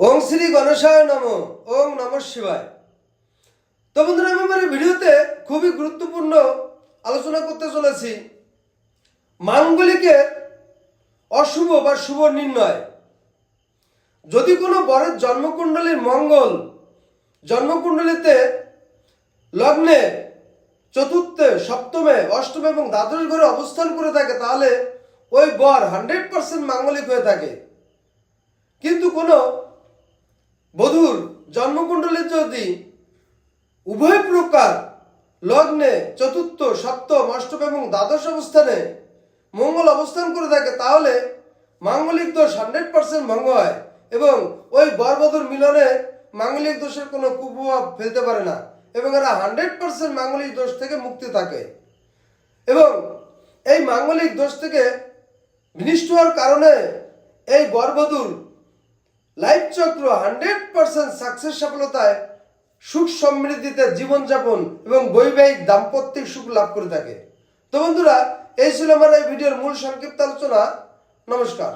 ওং শ্রী গণেশায় নম ওং নম শিবায়। তো বন্ধুরা আমি আমার ভিডিওতে খুবই গুরুত্বপূর্ণ আলোচনা করতে চলেছি। মাঙ্গলিকের অশুভ বা শুভ নির্ণয়। যদি কোনো বরের জন্মকুণ্ডলীর মঙ্গল জন্মকুণ্ডলীতে লগ্নে চতুর্থে, সপ্তমে, অষ্টমে এবং দ্বাদশ ঘরে অবস্থান করে থাকে, তাহলে ওই বর হান্ড্রেড পার্সেন্ট মাঙ্গলিক হয়ে থাকে। কিন্তু কোনো বধূর জন্মকুণ্ডলীর যদি উভয় প্রকার লগ্নে চতুর্থ, সপ্তম, অষ্টম এবং দ্বাদশ অবস্থানে মঙ্গল অবস্থান করে থাকে, তাহলে মাঙ্গলিক দোষ হান্ড্রেড পার্সেন্ট ভঙ্গ হয় এবং ওই বরবধুর মিলনে মাঙ্গলিক দোষের কোনো কুপ্রভাব ফেলতে পারে না এবং এরা হান্ড্রেড পার্সেন্ট মাঙ্গলিক দোষ থেকে মুক্তি থাকে। এবং এই মাঙ্গলিক দোষ থেকে বিনিষ্ট হওয়ার কারণে এই বরবধুর চক্র হান্ড্রেড পার্সেন্ট সাকসেস সফলতায় সুখ সমৃদ্ধিতে জীবনযাপন এবং বৈবাহিক দাম্পত্যিক সুখ লাভ করে থাকে। তো বন্ধুরা, এই ছিল আমার এই ভিডিওর মূল সংক্ষিপ্ত আলোচনা। নমস্কার।